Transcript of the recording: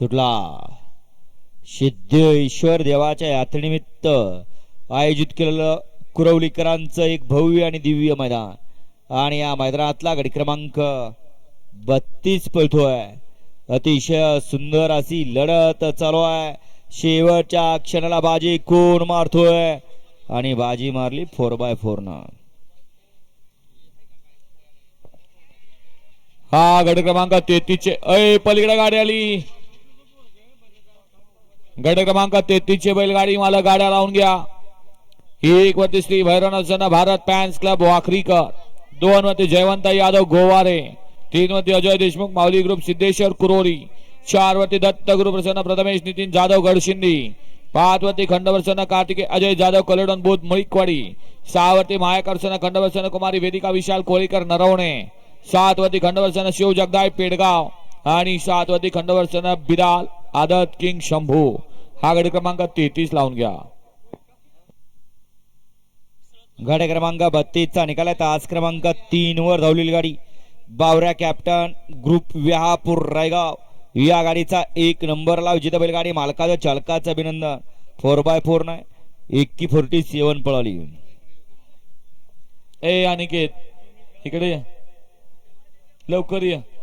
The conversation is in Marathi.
तुटला. सिद्धेश्वर देवाच्या यात्रेनिमित्त आयोजित केलेलं कुरवलीकरांचं एक भव्य आणि दिव्य मैदान. आणि या मैदानातला गडी क्रमांक बत्तीस पळतोय. अतिशय सुंदर अशी लढत चालू आहे. शेवटच्या क्षणाला बाजी कोण मारतोय? आणि बाजी मारली फोर बाय फोर न. हा गड क्रमांक तेहतीसचे. अय पलीकडे गाडी आली. गड क्रमांक तेहतीसचे बैलगाडी मला गाड्या लावून घ्या. एक वरती श्री भैरवनाथ भारत पॅन्स क्लब वाखरीकर दोन वरती जयवंत यादव गोवारे. तीन वरती अजय देशमुख माऊली ग्रुप सिद्धेश्वर कुरोरी. चार वरती दत्त ग्रुप प्रसन्न प्रथमेश नितीन जाधव गडशिंदी. पाच वरती खंडवर्सन कार्तिके अजय जाधव कलोडन बोध मुळीकवाडी. सहा वरती मायाकर्षण खंडवर्सन कुमारी वेदिका विशाल कोळीकर नरवणे. सात वरती खंडवर्सन शिव जगदाय पेडगाव. आणि सात वरती खंडवर्सन बिराल. आदत किंग शंभू. हा गडी क्रमांक तेहतीस लावून घ्या. गाड्या क्रमांक बत्तीसचा निकाल आहे. तास क्रमांक तीन वर धावलेली गाडी. Bavrya captain group Vihapur Raigaon. या गाडीचा एक नंबर लाव. विजेता बैलगाडी मालकाचं चालकाचं अभिनंदन. फोर बाय फोर नाही. एक्की फोर्टी सेवन पळाली. ए अनिकेत. इकडे लवकर ये.